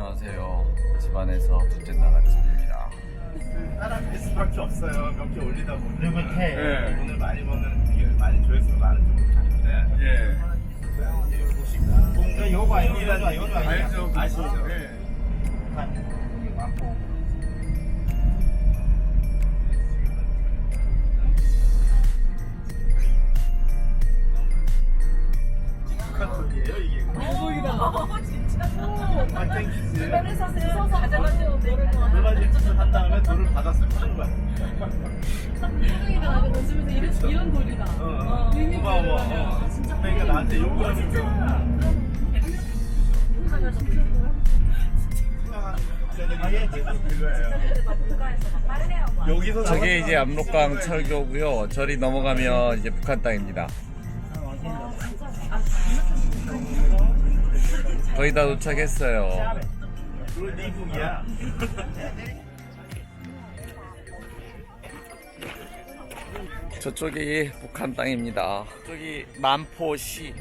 안녕하세요. 집안에서 둘째 나가집입니다. 다른 베스트밖에 없어요. 몇 개 올리다 보면 누구 태? 네. 오늘 많이 버는 되게 많이 조회수가 많은 좀 작은데 예. 저 요거 아니야? 요거? 요거 아니야? 알죠. 아시죠? 예. 많고. 북한돈이에요 이게. 어. 아. 주변에서 쓰셔서 가져가시는 노래 누가 직접 한 다음에 돈을 받았을 파는 거야. 소중이가 나가 웃으면서 이런, 이런 돌이다. 어. 의미 고마워. 있는 어. 진짜 그러니까 나한테 어, 요구하는 진짜. 거. 하나 진짜. 아예 그거예요. 여기서 저게 이제 압록강 철교고요. 저리 넘어가면 이제 북한 땅입니다. 거의 다 도착했어요. 저쪽이 북한 땅입니다. 저기 만포시.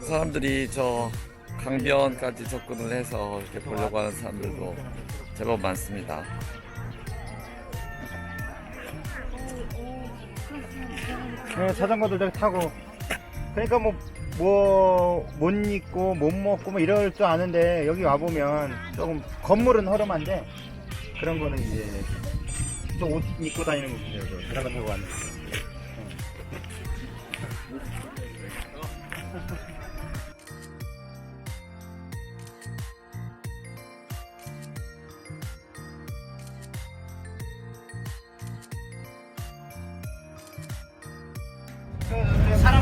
사람들이 저 강변까지 접근을 해서 이렇게 보려고 하는 사람들도 제법 많습니다. 네, 자전거도 저기 타고. 그러니까 뭐, 뭐, 못 입고, 못 먹고, 뭐 이럴 줄 아는데, 여기 와보면 조금, 건물은 허름한데, 그런 거는 이제, 좀 옷 입고 다니는. 저 자전거 타고 왔는데.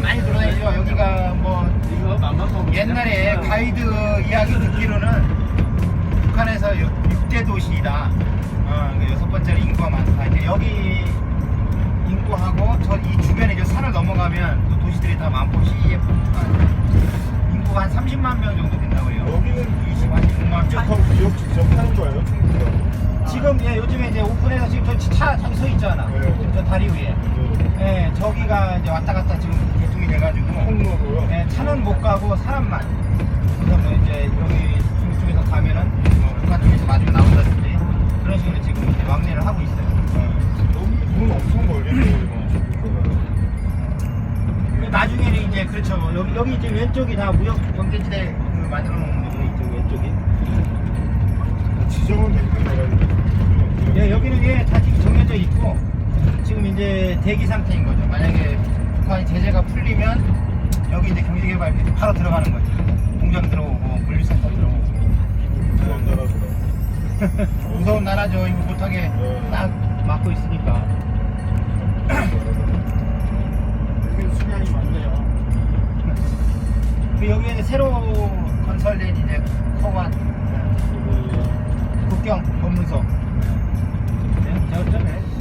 많이 돌아다니죠. 여기가 뭐 이거 맘만 먹으면 옛날에 가이드 이야기 듣기로는 북한에서 6대 도시이다. 어, 그 여섯 번째로 인구가 많다. 이제 여기 인구하고 저 이 주변에 이제 산을 넘어가면 또 도시들이 다 만포시에 인구가 한 30만 명 정도 된다고 해요. 여기는 20만 6만 직접 기업 직접 하는 거예요. 지금 예, 요즘에 이제 오픈해서 지금 저차 저기 서 있잖아. 네. 저 다리 위에. 예, 저기가 이제 왔다 갔다 지금 개통이 돼가지고. 통로로요. 네, 차는 못 가고 사람만. 그래서 뭐 이제 여기 중국 쪽에서 가면은 뭐 북한 쪽에서 나중에 나온다든지 그런 식으로 지금 이제 왕래를 하고 있어요. 여기 돈 엄청 벌겠네요, 그 나중에는 이제 그렇죠. 여기 여기 이제 왼쪽이 다 무역 경제지대 그 만들어 놓은 거죠. 이쪽 왼쪽이. 이거. 지정은 거라는 예, 여기는 예, 다 지금 정해져 있고 이제 대기 상태인 거죠. 만약에 북한이 제재가 풀리면 여기 이제 경제개발 바로 들어가는 거지. 공장 들어오고 물류센터 들어오고. 무서운 나라구나. 무서운 나라죠. 이거 못하게 딱 막고 있으니까. 여기 수량이 많네요. 그 여기에 새로 건설된 이제 서관 국경 법문소. 네, 저쪽에.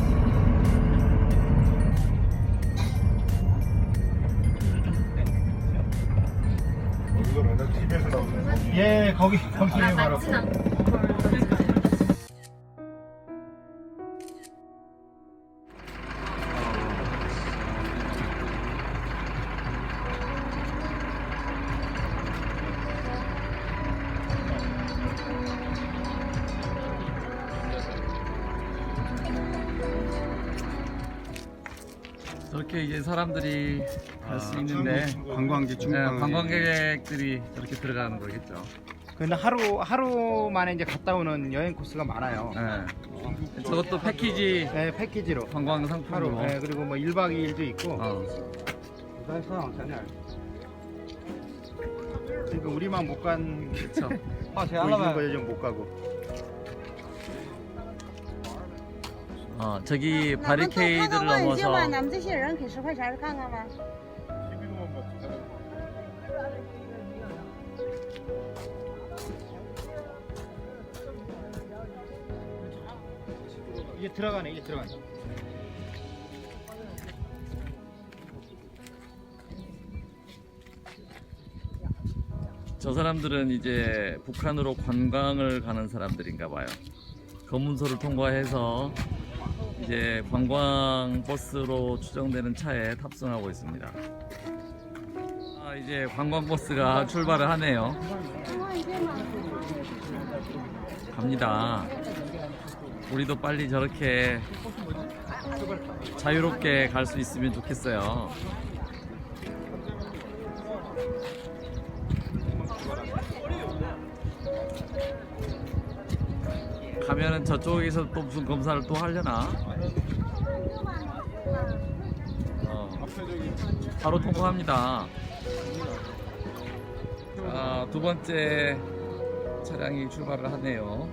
거. 예, 거기 거기에 바로. 저렇게 이제 사람들이 갈 수 있는데 관광객, 중국 네, 관광객. 관광객들이 저렇게 들어가는 거겠죠. 근데 하루 하루 만에 이제 갔다 오는 여행 코스가 많아요. 네. 저것도 패키지 네, 패키지로 관광 하루. 상품으로. 네, 그리고 뭐 1박 2일도 있고. 어. 그러니까 우리만 못 간 그렇죠. 보이는 거죠, 좀 못 가고. 어, 저기 咱们多看 바리케이드를 看望远镜吧， 넘어서 咱们这些人给十块钱看看吧。 이게 들어가네, 이게 들어가네. 저 사람들은 이제 북한으로 관광을 가는 사람들인가 봐요. 검문소를 통과해서 이제 관광 버스로 추정되는 차에 탑승하고 있습니다. 아, 이제 관광 버스가 출발을 하네요. 갑니다. 우리도 빨리 저렇게 자유롭게 갈 수 있으면 좋겠어요. 가면은 저쪽에서 또 무슨 검사를 또 하려나? 어, 바로 통과합니다. 자, 두 번째 차량이 출발을 하네요.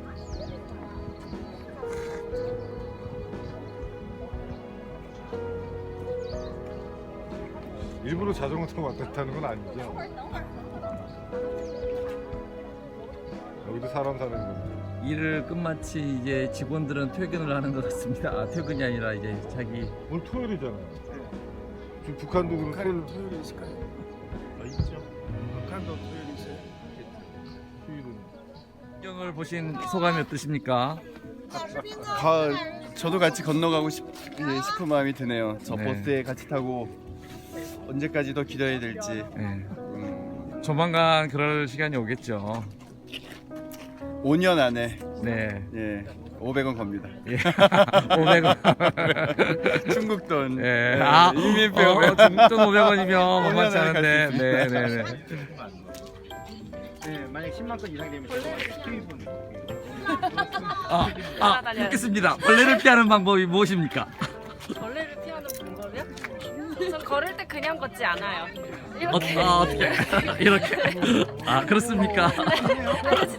일부러 자전거 타고 왔다 갔다 하는 건 아니죠? 여기도 사람 사는 건데. 일을 끝마치 이제 직원들은 퇴근을 하는 것 같습니다. 아, 퇴근이 아니라 이제 자기 오늘 토요일이잖아요. 지금 북한도 그렇고 토요일 토요일 있을까요? 북한도 토요일 있어요. 풍경을 보신 소감이 어떠십니까? 가, 저도 같이 건너가고 싶, 예, 싶은 마음이 드네요. 저 네. 버스에 같이 타고 언제까지 더 기다려야 될지. 네. 음, 조만간 그럴 시간이 오겠죠. 5년 안에 네. 예, 500원 겁니다. 예. 500원. 중국 돈. 예. 예, 아, 인민표 어, 500원. 중돈 500원이면 만만치 않은데. 네. 네, 네. 네, 만약 10만 건 이상 되면 키위분. 아, 아, 묻겠습니다. 벌레를 피하는 방법이 무엇입니까? 벌레를 피하는 방법이요? 전 걸을 때 그냥 걷지 않아요. 어, 이렇게. 아, 어떻게 이렇게? 아, 그렇습니까?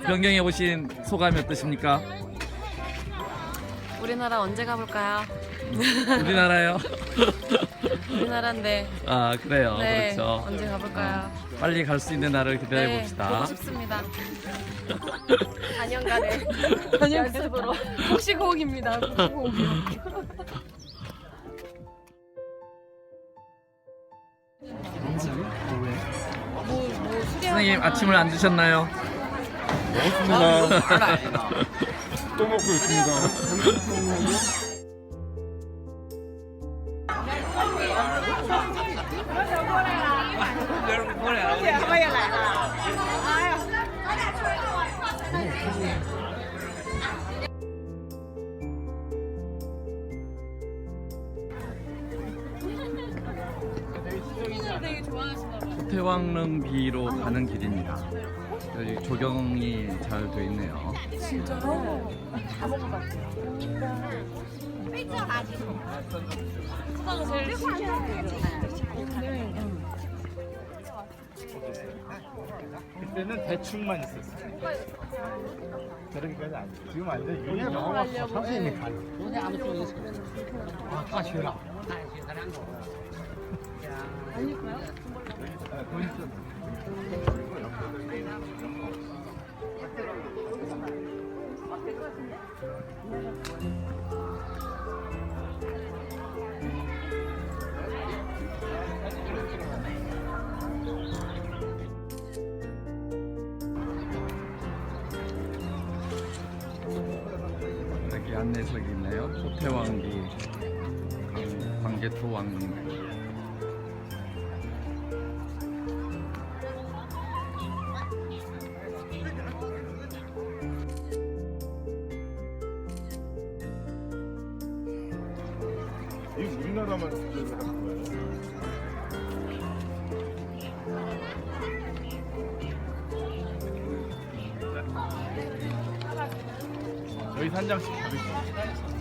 변경해 보신 소감이 어떠십니까? 우리나라 언제 가볼까요? 우리나라요? 우리나라인데. 아, 그래요. 네. 그렇죠. 언제 가볼까요? 빨리 갈 수 있는 날을 기다려 네, 봅시다. 보고 싶습니다. 4년간의 연습으로 복식호흡입니다. 복식호흡이요. 뭐, 뭐 선생님 아침을 안 드셨나요? 또 먹고 있습니다. 되게 좋아하시나 봐요. 태왕릉비로 가는 길입니다. 여기 조경이 잘 돼 있네요. 수강은 제일 그때는 대충만 있었어요. 그러니까 안 돼. 지금 안 돼. 이게 선생님이 가. 여기 안내석이 있네요. 호태왕비 강- 광개토 왕릉 저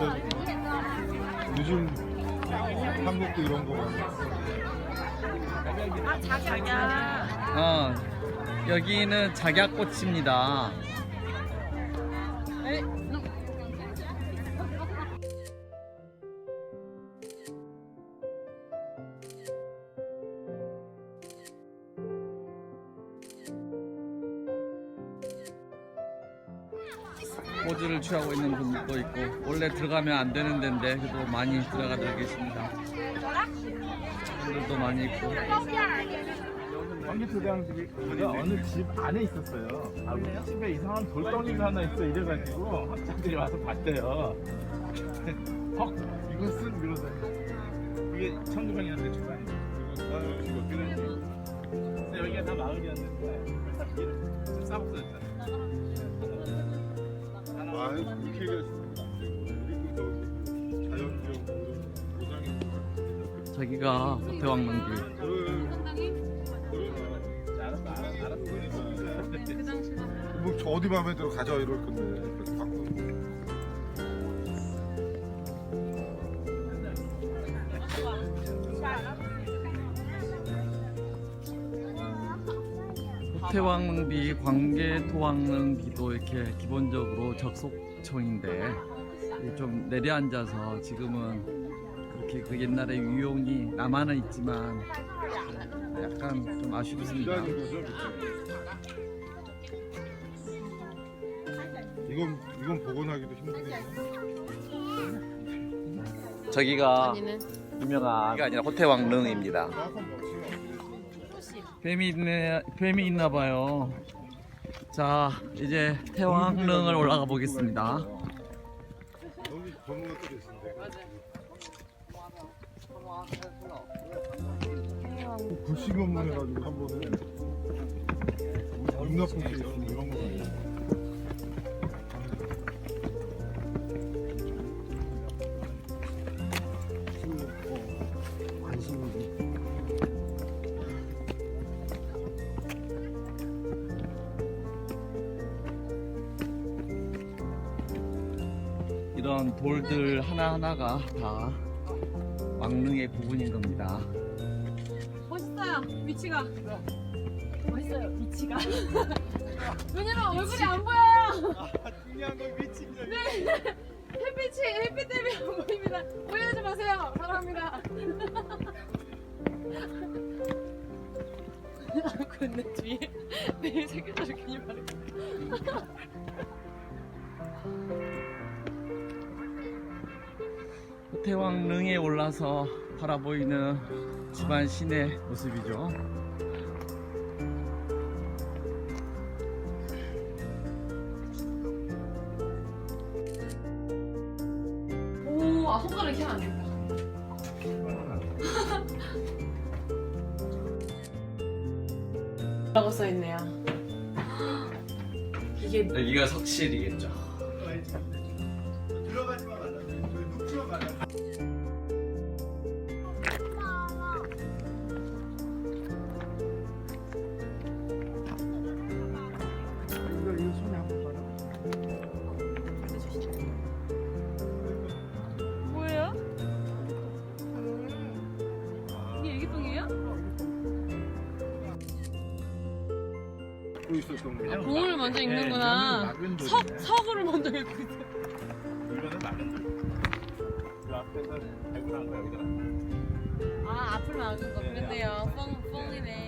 진짜 요즘 한국도 이런 거 많아. 어 여기는 작약꽃입니다. 있고 원래 들어가면 안 되는 데인데 그래도 많이 들어가들 계십니다. 분들도 많이 있고 전기토대왕집이 어느 집 안에 있었어요. 아, 우리 집에 이상한 돌덩이가 하나 있어 이래가지고 학자들이 와서 봤대요. 헉, 이것은 이러더니 이게 1900년대 초반이에요. 근데 여기가 다 마을이었는데 다 비를 좀 싸먹어졌잖아요. 아, 그렇게 알았어, 알았어. 뭐저 어디 마음에 들어 가져 이럴 건데 호태왕릉비, 광계토왕릉비도 이렇게 기본적으로 적속청인데 좀 내려앉아서 지금은 그렇게 그 옛날의 유용이 남아는 있지만 약간 좀 아쉽습니다. 이건 이건 복원하기도 힘들겠네. 저기가 유명한 게 아니라 호태왕릉입니다. 정확한 명칭은 뱀이 있네, 뱀이 있나 봐요. 자, 이제 태왕릉을 올라가 보겠습니다. 불식업문 해가지고 한 번에 눈 나쁜 게 이런 거 봐요. 이런 돌들 하나하나가 다 왕릉의 부분인 겁니다. 멋있어요. 위치가. 멋있어요. 위치가. 왜냐면 얼굴이 안 보여요. 중요한 건 위치입니다. 네. 햇빛이 햇빛 때문에 안 보입니다. 오해하지 마세요. 사랑합니다. 근데 뒤에 내 새끼들 괜히 말해. 호 태왕릉에 올라서 바라보이는 집안 시내 모습이죠. 오, 아 손가락 이렇게 안 된다. 라고 써 있네요. 이게 여기가 석실이겠죠. 또 있었던 거. 공을 먼저 읽는구나. 석 석으를 먼저 읽고 있어. 이거는 막은 돌. 그 앞에서 발굴한 거 여기다가. 아 앞을 막은 거 그랬네요. 뻥 뻥이네.